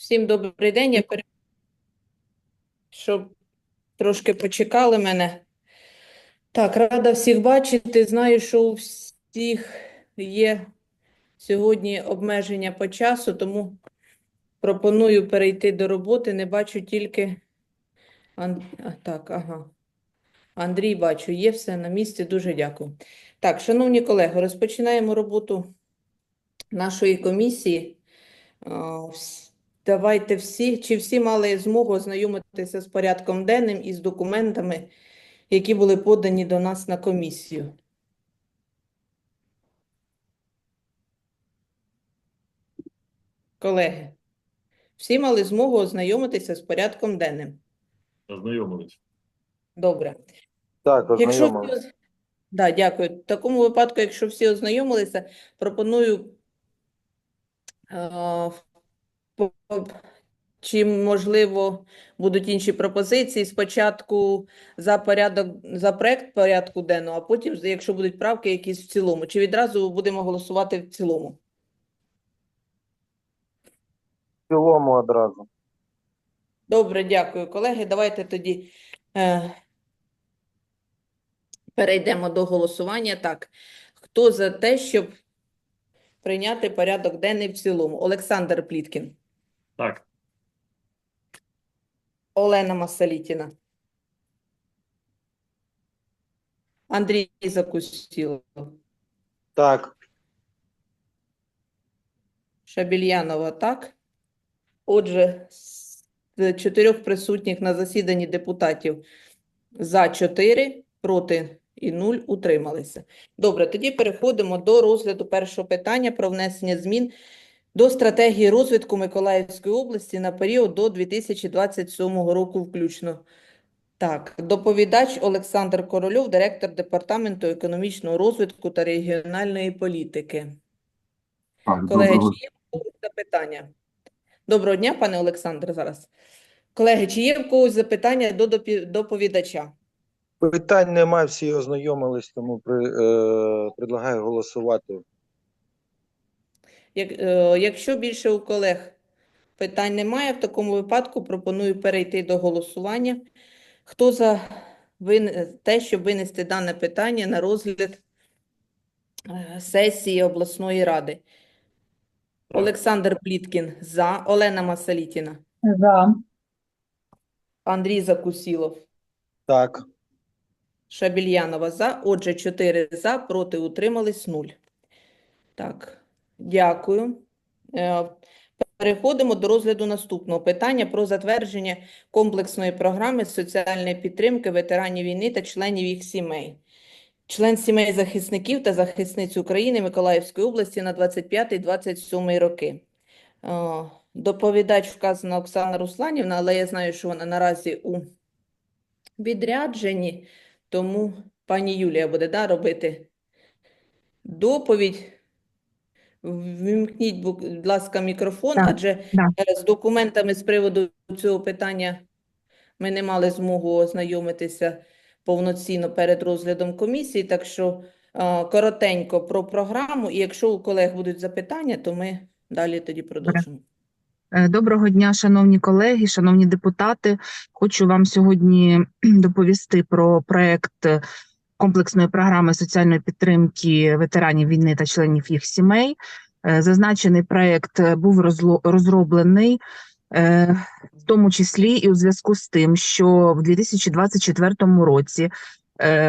Всім добрий день. Я пере... щоб трошки почекали мене. Так, рада всіх бачити. Знаю, що у всіх є сьогодні обмеження по часу, тому пропоную перейти до роботи. Не бачу тільки Ан... а, так, ага. Андрій, бачу, є все на місці. Дуже дякую. Так, шановні колеги, розпочинаємо роботу нашої комісії. Давайте всі, чи всі мали змогу ознайомитися з порядком денним і з документами, які були подані до нас на комісію? Колеги, всі мали змогу ознайомитися з порядком денним. Ознайомились. Добре. Так, Якщо всі ознайомились. оз- Да, дякую. В такому випадку, якщо всі ознайомилися, пропоную по- чи, можливо, будуть інші пропозиції спочатку за порядок, за проект порядку денного, а потім, якщо будуть правки якісь в цілому, чи відразу будемо голосувати в цілому? В цілому одразу. Добре, дякую, колеги. Давайте тоді е, перейдемо до голосування. Так, хто за те, щоб прийняти порядок денний в цілому? Олександр Пліткін, Так, Олена Масалітіна, Андрій Закусіло, Так, Шабільянова, так? Отже, з чотирьох присутніх на засіданні депутатів за 4, проти і 0 утрималися. Добре, тоді переходимо до розгляду першого питання про внесення змін до стратегії розвитку Миколаївської області на період до 2027 року включно. Так, доповідач Олександр Корольов, директор Департаменту економічного розвитку та регіональної політики. Так, Колеги, доброго, чи є в когось запитання? Доброго дня, пане Олександре, зараз. Колеги, чи є в когось запитання до доповідача? питань немає, всі ознайомились, тому при, е, предлагаю голосувати. Як, е, якщо більше у колег питань немає, в такому випадку пропоную перейти до голосування. Хто за вин... те, щоб винести дане питання на розгляд е, сесії обласної ради? Олександр Пліткін за, Олена Масалітіна, За. Андрій Закусілов. Так, Шабільянова за. Отже, 4 за, проти утримались 0. Так, дякую. Е, Переходимо до розгляду наступного питання про затвердження комплексної програми соціальної підтримки ветеранів війни та членів їх сімей. Член сімей захисників та захисниць України Миколаївської області на 25-27 роки. Е, Доповідач вказана Оксана Русланівна, але я знаю, що вона наразі у відрядженні. Тому пані Юлія буде да, робити доповідь. Вімкніть, будь ласка, мікрофон, Так, адже да. е, з документами з приводу цього питання ми не мали змогу ознайомитися повноцінно перед розглядом комісії. Так що е, коротенько про програму, і якщо у колег будуть запитання, то ми далі тоді продовжимо. Е, Доброго дня, шановні колеги, шановні депутати. Хочу вам сьогодні доповісти про проект комплексної програми соціальної підтримки ветеранів війни та членів їх сімей. Е, Зазначений проект е, був розроблений е, в тому числі і у зв'язку з тим, що в 2024 році,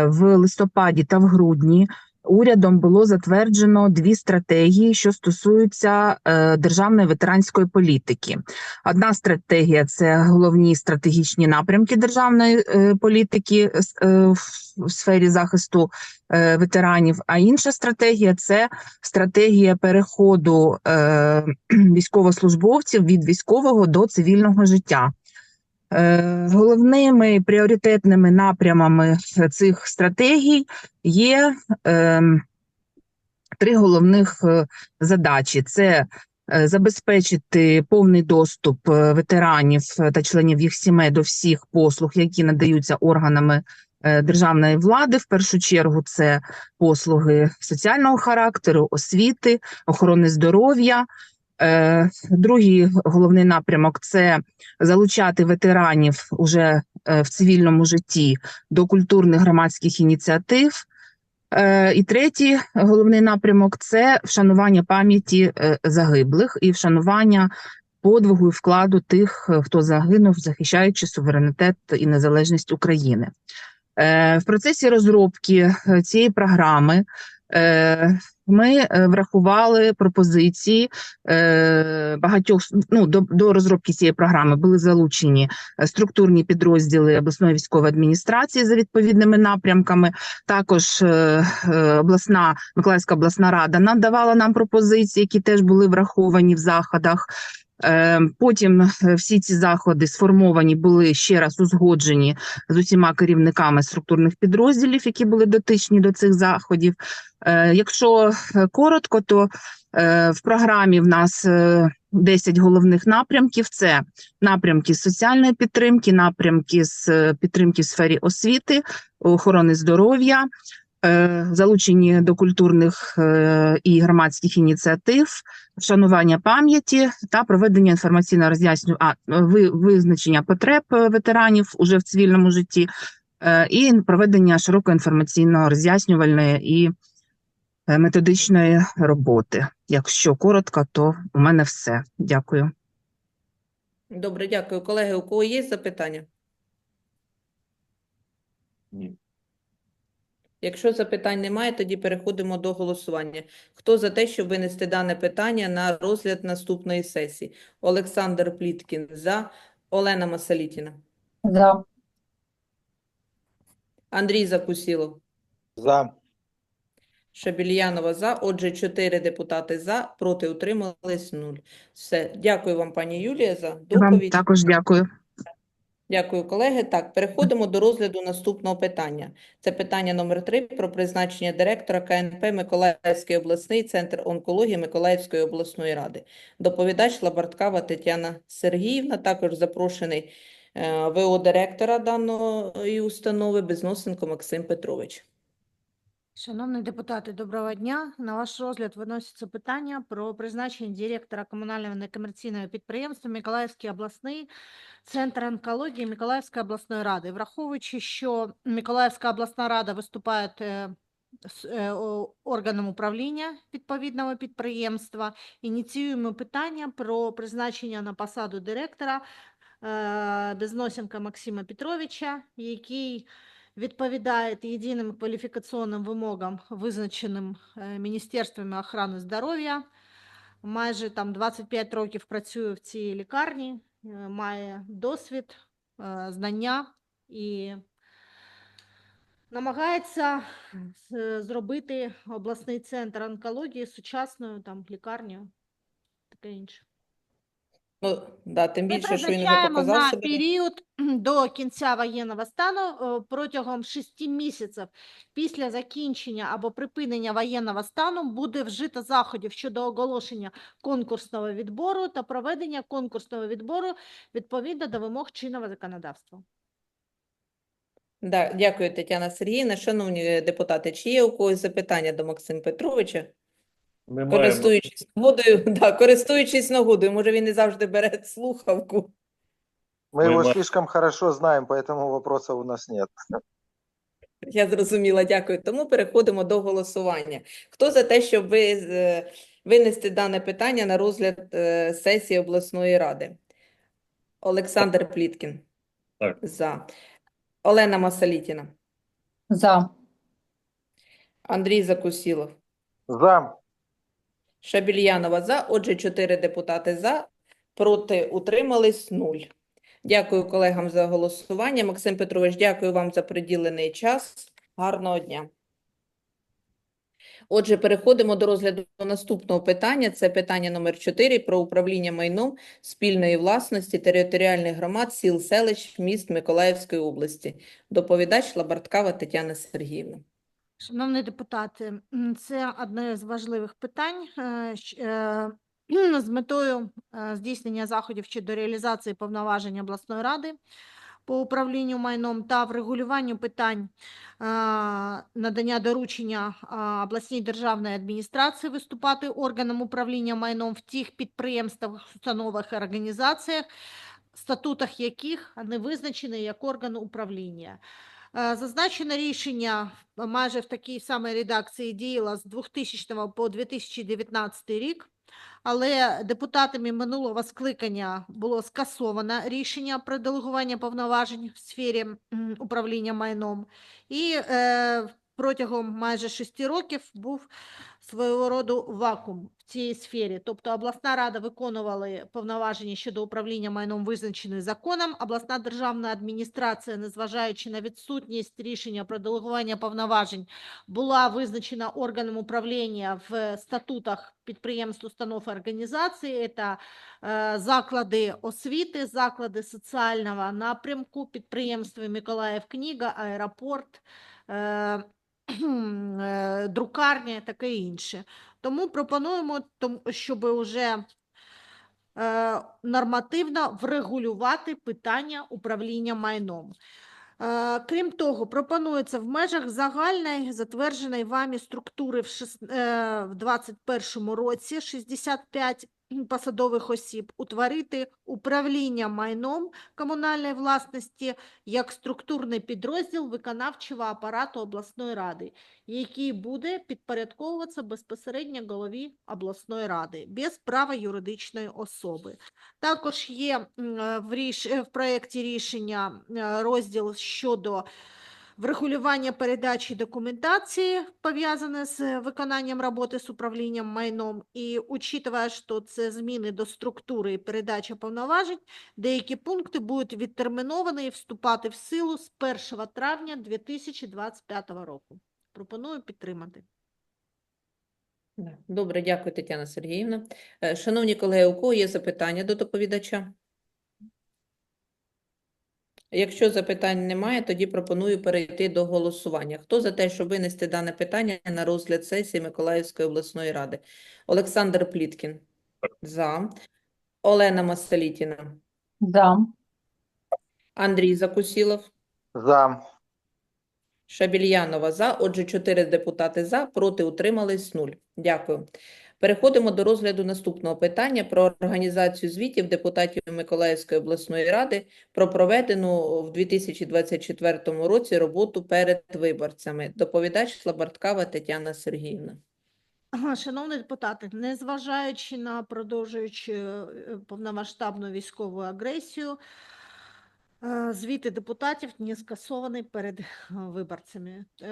в листопаді та в грудні, урядом було затверджено дві стратегії, що стосуються е, державної ветеранської політики. Одна стратегія це головні стратегічні напрямки державної е, політики е, в сфері захисту ветеранів. А інша стратегія це стратегія переходу військовослужбовців від військового до цивільного життя. Е, Головними пріоритетними напрямами цих стратегій є ем, три головних е, задачі: це е, забезпечити повний доступ ветеранів та членів їх сімей до всіх послуг, які надаються органами державної влади. В першу чергу це послуги соціального характеру, освіти, охорони здоров'я. Е, Другий головний напрямок це залучати ветеранів уже е, в цивільному житті до культурних громадських ініціатив. Е, І третій головний напрямок це вшанування пам'яті загиблих і вшанування подвигу і вкладу тих, хто загинув, захищаючи суверенітет і незалежність України. В процесі розробки цієї програми ми е, врахували пропозиції е, багатьох ну, до, до розробки цієї програми були залучені е, структурні підрозділи обласної військової адміністрації за відповідними напрямками. Також е, е, обласна Миколаївська обласна рада надавала нам пропозиції, які теж були враховані в заходах. Е, Потім е, всі ці заходи сформовані були ще раз узгоджені з усіма керівниками структурних підрозділів, які були дотичні до цих заходів. Е, Якщо е, коротко, то в програмі в нас е, 10 головних напрямків: це напрямки соціальної підтримки, напрямки з підтримки в сфері освіти, охорони здоров'я, залучені до культурних е, і громадських ініціатив, вшанування пам'яті та проведення інформаційно роз'ясню а визначення потреб е, ветеранів уже в цивільному житті, е, і проведення широкої інформаційно роз'яснювальної і е, методичної роботи. Якщо коротко, то у мене все. Дякую. Добре, дякую. Колеги, у кого є запитання? Ні. Якщо запитань немає, тоді переходимо до голосування. Хто за те, щоб винести дане питання на розгляд наступної сесії? Олександр Пліткін за, Олена Масалітіна, За. Андрій Закусілов, За. Шабільянова за. Отже, чотири депутати за, проти утримались нуль. Все. Дякую вам, пані Юлія, за Вам також дякую. Дякую, колеги. Так, переходимо до розгляду наступного питання. Це питання номер 3 про призначення директора КНП Миколаївський обласний центр онкології Миколаївської обласної ради. Доповідач Лабарткава Тетяна Сергіївна, також запрошений е, ВО директора даної установи Безносенко Максим Петрович. Шановні депутати, доброго дня. На ваш розгляд виноситься питання про призначення директора комунального некомерційного підприємства Миколаївський обласний центр онкології Миколаївської обласної ради. Враховуючи, що Миколаївська обласна рада виступає е, е, органом управління відповідного підприємства, ініціюємо питання про призначення на посаду директора е, Безносенка Максима Петровича, який відповідає єдиним кваліфікаційним вимогам, визначеним е, Міністерством охорони здоров'я. Майже там 25 років працює в цій лікарні, е, має досвід, е, знання і намагається зробити обласний центр онкології сучасною там лікарнею, таке інше. Ну, да, тим Ми більше, що він вже призначаємо показав на себе. період до кінця воєнного стану е, протягом 6 місяців після закінчення або припинення воєнного стану буде вжито заходів щодо оголошення конкурсного відбору та проведення конкурсного відбору відповідно до вимог чинного законодавства. Да, дякую, Тетяна Сергіївна. Шановні е, депутати, чи є у когось запитання до Максима Петровича? Немає. Користуючись нагодою, да, користуючись нагодою, може він не завжди бере слухавку. Мы его Нема- слишком хорошо знаем, поэтому вопросов у нас нет. Я зрозуміла, дякую. Тому переходимо до голосування. Хто за те, щоб ви е, винести дане питання на розгляд е, сесії обласної ради? Олександр Пліткін. Так. За. Олена Масалітіна. За. Андрій Закусілов. За. Шабільянова за. Отже, чотири депутати за. Проти утримались нуль. Дякую колегам за голосування. Максим Петрович, дякую вам за приділений час. Гарного дня. Отже, переходимо до розгляду наступного питання. Це питання номер 4 про управління майном спільної власності територіальних громад сіл, селищ, міст Миколаївської області. Доповідач Лабарткава Тетяна Сергіївна. Шановні депутати, це одне з важливих питань е, е, з метою е, здійснення заходів щодо реалізації повноважень обласної ради. по управлінню майном та врегулюванню питань надання доручення обласній державної адміністрації виступати органом управління майном в тих підприємствах, установах і організаціях, статутах яких не визначений як орган управління. Е, Зазначене рішення майже в такій самій редакції діяло з 2000 по 2019 рік, але депутатами минулого скликання було скасовано рішення про делегування повноважень в сфері управління майном, і е, протягом майже шести років був свого роду вакуум в цій сфері. Тобто обласна рада виконувала повноваження щодо управління майном, визначені законом. Обласна державна адміністрація, незважаючи на відсутність рішення про делегування повноважень, була визначена органом управління в статутах підприємств, установ і організацій. Це е, заклади освіти, заклади соціального напрямку, підприємства Миколаїв Книга, аеропорт, е, друкарня, таке інше. Тому пропонуємо, щоб уже е, нормативно врегулювати питання управління майном. Е, Крім того, пропонується в межах загальної затвердженої вами структури в 2021 році 65 посадових осіб утворити управління майном комунальної власності як структурний підрозділ виконавчого апарату обласної ради, який буде підпорядковуватися безпосередньо голові обласної ради без права юридичної особи. Також є е, в, ріш... в проєкті рішення е, розділ щодо врегулювання передачі документації, пов'язане з виконанням роботи з управлінням майном. І учитывая, що це зміни до структури і передачі повноважень, деякі пункти будуть відтерміновані і вступати в силу з 1 травня 2025 року. Пропоную підтримати. Добре, дякую, Тетяна Сергіївна. Е, Шановні колеги, у кого є запитання до доповідача? Якщо запитань немає, тоді пропоную перейти до голосування. Хто за те, щоб винести дане питання на розгляд сесії Миколаївської обласної ради? Олександр Пліткін. За. Олена Масалітіна. За. Андрій Закусілов. За. Шабільянова за. Отже, чотири депутати за, проти утримались нуль. Дякую. Переходимо до розгляду наступного питання про організацію звітів депутатів Миколаївської обласної ради про проведену в 2024 році роботу перед виборцями. Доповідач Слабарткава Тетяна Сергіївна. Шановні депутати, незважаючи на продовжуючи е, повномасштабну військову агресію, звіти депутатів не скасовані перед е, виборцями. Е,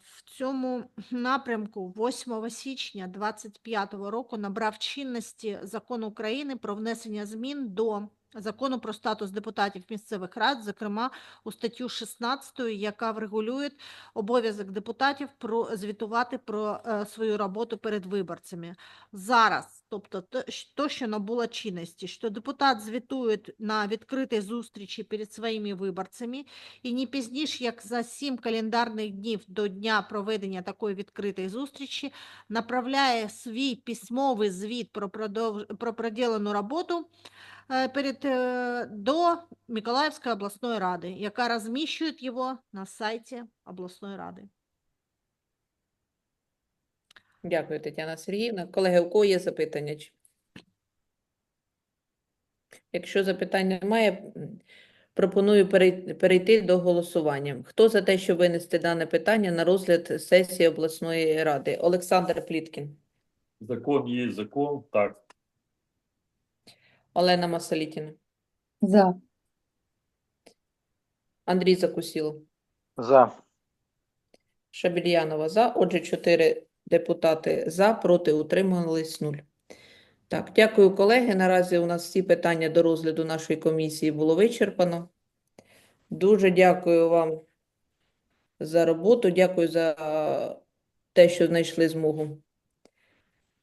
В цьому напрямку 8 січня 2025 року набрав чинності Закон України про внесення змін до Закону про статус депутатів місцевих рад, зокрема у статтю 16, яка врегулює обов'язок депутатів про звітувати про е, свою роботу перед виборцями. Зараз, тобто то, що набуло чинності, що депутат звітує на відкритій зустрічі перед своїми виборцями і не пізніше, як за 7 календарних днів до дня проведення такої відкритої зустрічі, направляє свій письмовий звіт про, продов... про проділену роботу е, перед, е, до Миколаївської обласної ради, яка розміщує його на сайті обласної ради. Дякую, Тетяна Сергіївна. Колеги, у кого є запитання? Якщо запитань немає, пропоную перейти до голосування. Хто за те, щоб винести дане питання на розгляд сесії обласної ради? Олександр Пліткін, Закон є закон, так. Олена Масалітіна, За. Андрій Закусілов, За. Шабільянова за. Отже, чотири депутати за, проти утримались нуль. Так, дякую, колеги. Наразі у нас всі питання до розгляду нашої комісії було вичерпано. Дуже дякую вам за роботу. Дякую за те, що знайшли змогу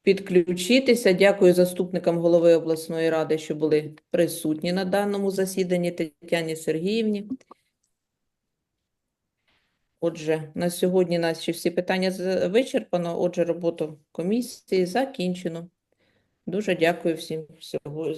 підключитися. Дякую заступникам голови обласної ради, що були присутні на даному засіданні Тетяні Сергіївні. Отже, на сьогодні наші всі питання вичерпано. Отже, роботу комісії закінчено. Дуже дякую всім всього